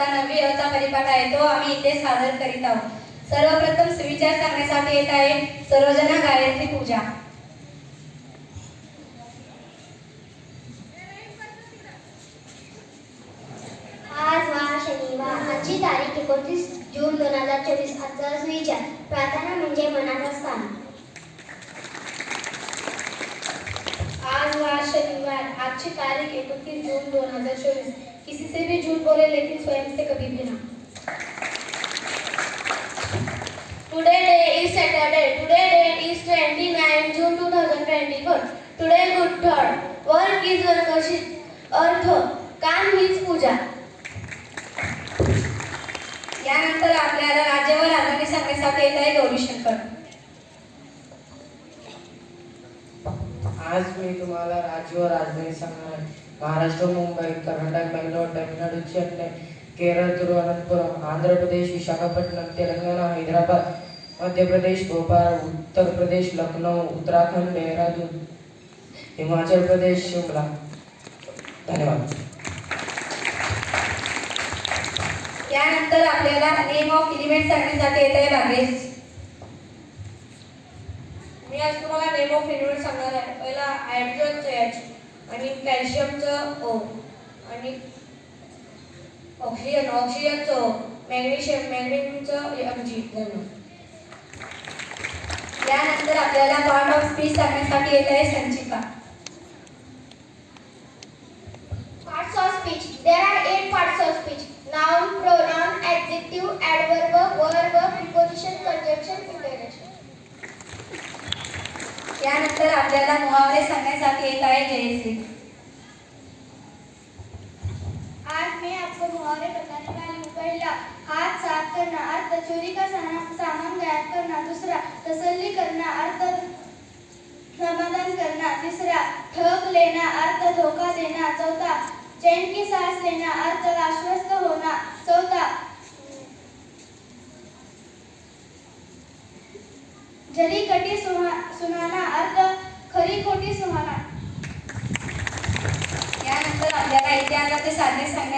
इयत्ता नववी अचा परिपाठ आहे तो आम्ही इथे सादर करीत आहोत. सर्वप्रथम सुविचार सांगण्यासाठी येत आहे सर्वजना गायत्री पूजा. आज वार शनिवार आजची तारीख एकोणतीस जून दोन हजार चोवीस. आजचा सुविचार. प्रार्थना म्हणजे मनाचा स्थान आज वार शनिवार आज की तारीख इकतीस जून दो हजार चौबीस किसी से भी झूठ बोले लेकिन स्वयं से कभी भी ना. Today day is Saturday today date is 29 June 2024 today good third work is worship अर्थ काम हीच पूजा. यानंतर आपल्याला राज्यावर राजधानी सांगण्यासाठी येत आहे गौरीशंकर. आज मी तुम्हाला राज्य व राजधानी सांगणार आहे. महाराष्ट्र मुंबई कर्नाटक बेंगलोर तमिळनाडू चेन्नई केरळ तिरुवनंतपुरम आंध्र प्रदेश विशाखापट्टणम तेलंगणा हैदराबाद मध्य प्रदेश भोपाळ उत्तर प्रदेश लखनौ उत्तराखंड देहरादून हिमाचल प्रदेश शिमला. धन्यवाद. यानंतर आपल्याला नेम ऑफ इलिमेंट सांगण्यासाठी येत आहे भाग्येश मी आज तुम्हाला नेम ऑफ एलिमेंट सांगणार आहे. पहिला हायड्रोजनचं एच आणि कॅल्शियमचं ओ आणि ऑक्सिजन ऑक्सिजनचं ओ मॅग्नेशियम मॅग्नेशियमचं एम जी धन्यवाद. यानंतर आपल्याला पार्ट ऑफ स्पीच सांगण्यासाठी येत आहे संचिका. Parts of speech. There are eight parts of speech. Noun, pronoun, adjective, adverb, यानंतर आपल्याला मुहावरे सांगण्यासाठी येत आहे जयश्री. आज मैं आपको मुहावरे बताने वाली हूँ. पहला हाथ साफ करना अर्थ चोरी का सामान सामान गायब करना. दूसरा तसल्ली करना अर्थ समाधान करना. तीसरा ठग लेना अर्थ धोखा देना. चौथा चैन की सांस लेना अर्थ आश्वस्त होना.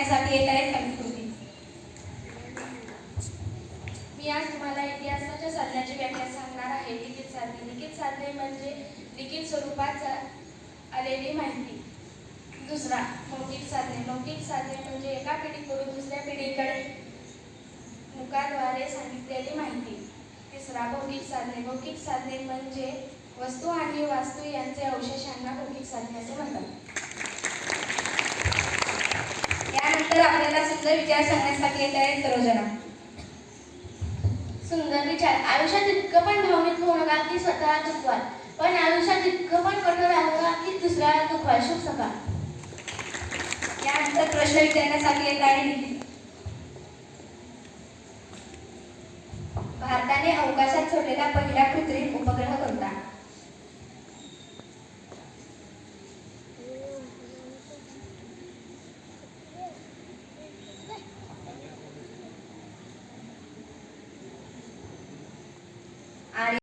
साधने येत आहे संस्कृती. मी आज तुम्हाला इतिहासाच्या साधनाची व्याख्या सांगणार आहे. लिखित साधने. लिखित साधने म्हणजे लिखित स्वरूपात आलेली माहिती. दुसरा मौखिक साधने. मौखिक साधने म्हणजे एका पिढीकडून दुसऱ्या पिढीकडे मुखाद्वारे सांगितलेली माहिती. तिसरा भौतिक साधने. भौतिक साधने म्हणजे वस्तू आणि वास्तू यांचे अवशेषांना भौतिक साधने असे म्हणतात यानंतर आपल्याला सुंदर विचार सांगण्यासाठी येत आहे सर्वजना सुंदर विचार. आयुष्यात इतकं पण भावनिक होऊ नका की स्वतः दुखवाल? पण आयुष्यात इतकं पण कठोर राहू नका की दुसऱ्याला दुखवाल? शुभ सकाळ. यानंतर प्रश्न विचारण्यासाठी येत आहे भारताने अवकाशात सोडलेला पहिला कृत्रिम उपग्रह कोणता?